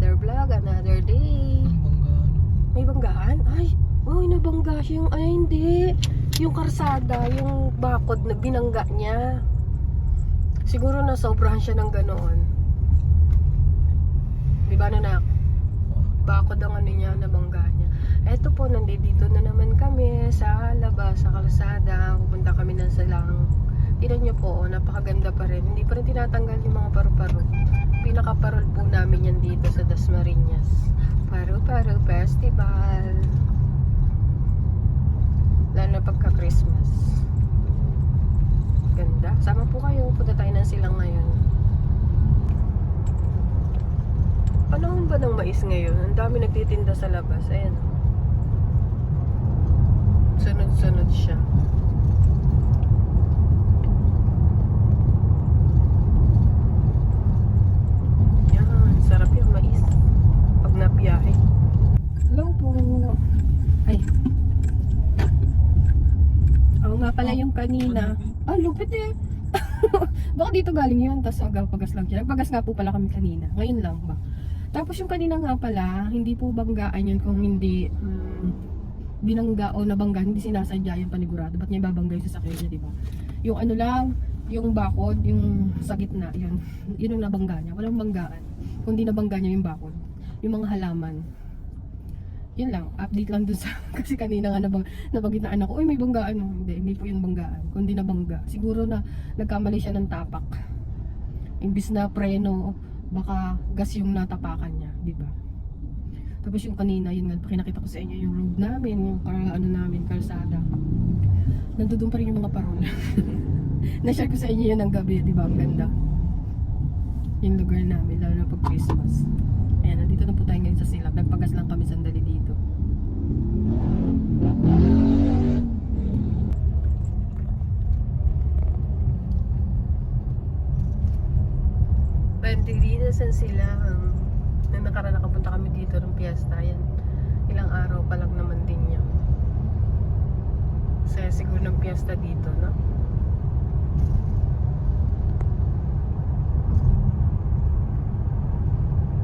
another vlog, another day. May banggaan? Ay, uy, nabangga siya yung, ay hindi. Yung karsada, yung bakod na binangga niya. Siguro na sobrahan siya ng ganoon. Di ba nanak? Bakod ang ano niya, nabangga niya. Eto po, nandito na naman kami sa labas, sa kalsada. Pupunta kami ng salang. Tignan niyo po, oh, napakaganda pa rin. Hindi pa rin tinatanggal yung mga paru-paro. Pinaka-parol po namin yan dito sa Dasmariñas. Paru-Paru Festival. Lalo pagka-Christmas. Ganda. Sama po kayo. Punta tayo ng silang ngayon. Panahon ba ng mais ngayon? Ang dami nagtitinda sa labas. Ayan. Sunod-sunod siya. Yan. Sarap yung mais. Pag nabiyahe. Hello po. Ay. Ako nga pala yung kanina. Eh. Baka dito galing yun, tapos agapagas lang siya. Nagpagas nga po pala kami kanina. Ngayon lang ba? Tapos yung kanina nga pala, hindi po banggaan yun kung hindi mm, binangga o nabangga, hindi sinasadya yung panigurado. Ba't niya ibabangga yung sasakyan niya, di ba? Yung ano lang, yung bakod, yung sa gitna, yun. Yun ang nabangga niya. Walang banggaan. Kundi nabangga niya yung bakod. Yung mga halaman. Yun lang, update lang dun sa, kasi kanina nga nabang, nabagitaan ako, uy may banggaan. No? Hindi, hindi po yung banggaan, kundi nabangga. Siguro na nagkamali siya ng tapak. Imbis na preno, baka gas yung natapakan niya, di ba? Tapos yung kanina, yun nga, pinakita ko sa inyo yung road namin, yung car, ano namin, kalsada. Nandoon pa rin yung mga parol. Na-share ko sa inyo yun ng gabi, di ba? Ang ganda. Yung lugar namin, lalo na pag Christmas. Ayan, nandito na po tayo ngayon sa silap. Nagpagas lang kami sandali dito. Pwede dito sa sila. Um, nang nakaraan nakapunta kami dito ng piyesta. Yan. Ilang araw pa lang naman din niya. Saya siguro ng piyesta dito, no?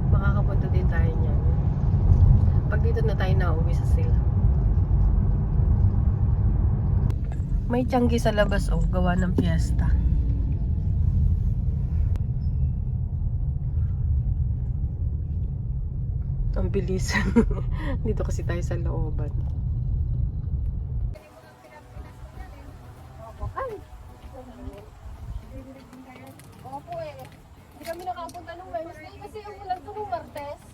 Makakapunta din tayo niyan. Pag dito na tayo nauwi sa sila. May tiyanggi sa labas oh, gawa ng piyesta. Ang bilis. dito kasi tayo sa looban. Opo eh. Hindi kami nakapunta nung Wednesday kasi yung ulan ko nung Martes.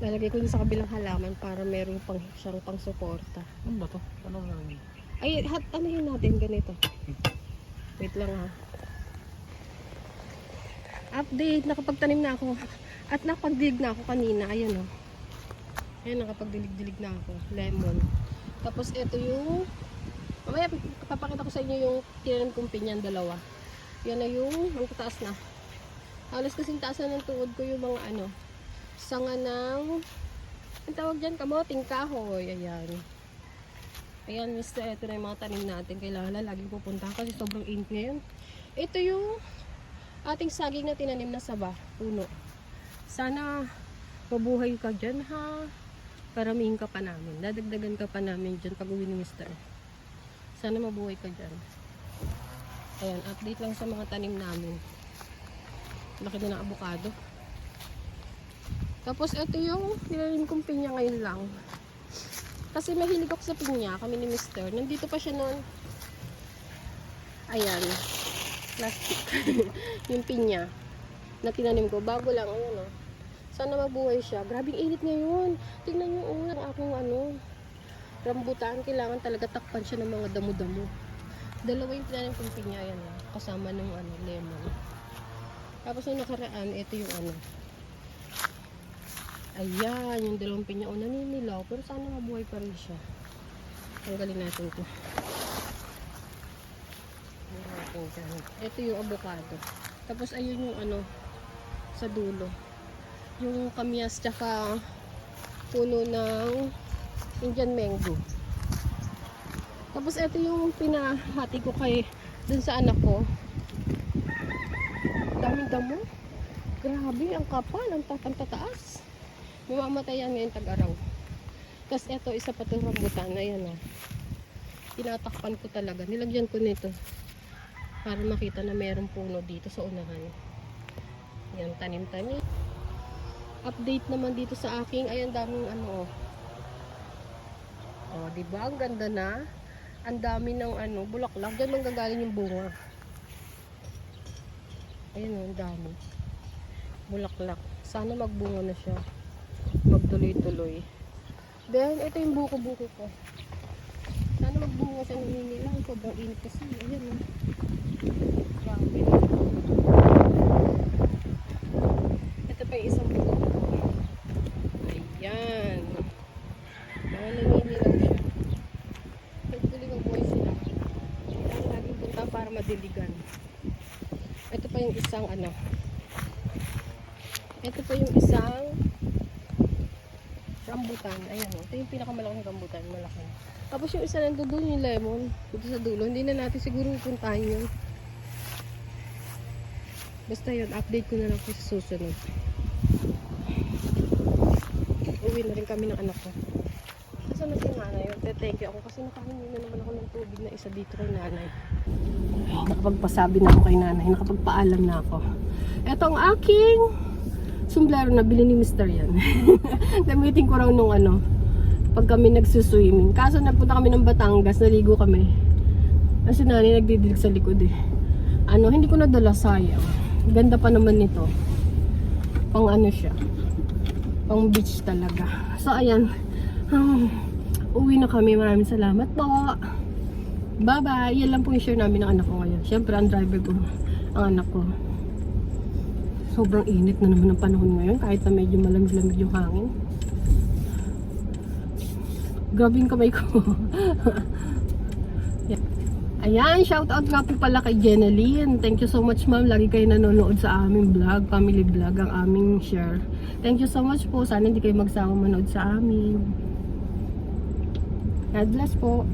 Lalagay ko dun sa kabilang halaman para meron pang siyang pang suporta. Ano ba to? Ano na yun? Ay, hat, ano yun natin ganito? Wait lang ha. Update, nakapagtanim na ako. At nakapagdilig na ako kanina. Ayan o. Ayan, nakapagdilig-dilig na ako. Lemon. Tapos ito yung... Mamaya, papakita ko sa inyo yung tinanim kong pinyan, dalawa. Yan na yung, ang taas na. Halos kasing taas na ng tuod ko yung mga ano, sanga ng, ang tawag dyan, kamoting kahoy. Ayan. Ayan, mister, ito na yung mga tanim natin. Kailangan na laging pupunta kasi sobrang init ngayon. Ito yung ating saging na tinanim na saba, puno. Sana mabuhay ka dyan ha. Paramihin ka pa namin. Dadagdagan ka pa namin dyan pag uwi ni mister. Sana mabuhay ka dyan. Ayan, update lang sa mga tanim namin. Laki na ng abukado. Tapos ito yung tinanim kong pinya ngayon lang. Kasi mahilig ako sa pinya, kami ni Mister. Nandito pa siya noon. Ayan. Plastic. yung pinya na tinanim ko. Bago lang, ayun o. Sana mabuhay siya. Grabing init ngayon. Tingnan niyo oh, ang aking ano. Rambutan. Kailangan talaga takpan siya ng mga damo-damo. Dalawa yung tinanim kong pinya. Ayan o. Kasama ng ano, lemon. Tapos yung nakaraan, ito yung ano. Ayan, yung dalawang pinya o naninilaw. Pero sana mabuhay pa rin siya. Tanggalin natin ito. Ito yung avocado. Tapos ayun yung ano, sa dulo. Yung kamyas tsaka puno ng Indian mango. Tapos ito yung pinahati ko kay dun sa anak ko. Daming damo. Grabe, ang kapal, ang tatang tataas. Mamamatay yan ngayon tag-araw. Tapos ito, isa pa itong rambutan. Ayan o. Tinatakpan ko talaga. Nilagyan ko nito. Para makita na mayroong puno dito sa unahan. Yan, tanim-tanim. Update naman dito sa aking. Ayan, daming ano o. O, diba? Ang ganda na. Ang dami ng ano, bulaklak. Diyan manggagaling yung bunga. Ayan o, ang dami. Bulaklak. Sana magbunga na siya magtuloy-tuloy. Then, ito yung buko-buko ko. Sana magbunga siya ng ninilang. Sobrang init kasi. Ayan o. Grabe. Ito pa yung isang buko. Ayan. Mga naninilaw siya. Hopefully mabuhay sila. Kailangan laging punta para madiligan. Ito pa yung isang ano. Ito pa yung isang rambutan. Ayan o. Ito yung pinakamalaking rambutan. Malaki. Tapos yung isa nandun doon yung lemon. Dito sa dulo. Hindi na natin siguro puntahan yun. Basta yun. Update ko na lang po sa susunod. Uwi na rin kami ng anak ko. Saan na si nanay? Thank you ako kasi nakahingi na naman ako ng tubig na isa dito kay nanay. Nakapagpasabi na ako kay nanay. Nakapagpaalam na ako. Ito ang aking sombrero na bili ni Mr. yan. Gamitin ko raw nung ano, pag kami nagsuswimming. Kaso nagpunta kami ng Batangas, naligo kami. Kasi nanay nagdidilig sa likod eh. Ano, hindi ko nadala sayang. Ganda pa naman nito. Pang ano siya. Pang beach talaga. So ayan. Um, uwi na kami. Maraming salamat po. Bye-bye. Yan lang po yung share namin ng anak ko ngayon. Siyempre, ang driver ko, ang anak ko. Sobrang init na naman ang panahon ngayon kahit na medyo malamig-lamig yung hangin. Grabe yung kamay ko. Yan. Ayan, shout out nga po pala kay Jeneline. Thank you so much ma'am. Lagi kayo nanonood sa aming vlog, family vlog, ang aming share. Thank you so much po. Sana hindi kayo magsawa manood sa amin. God bless po.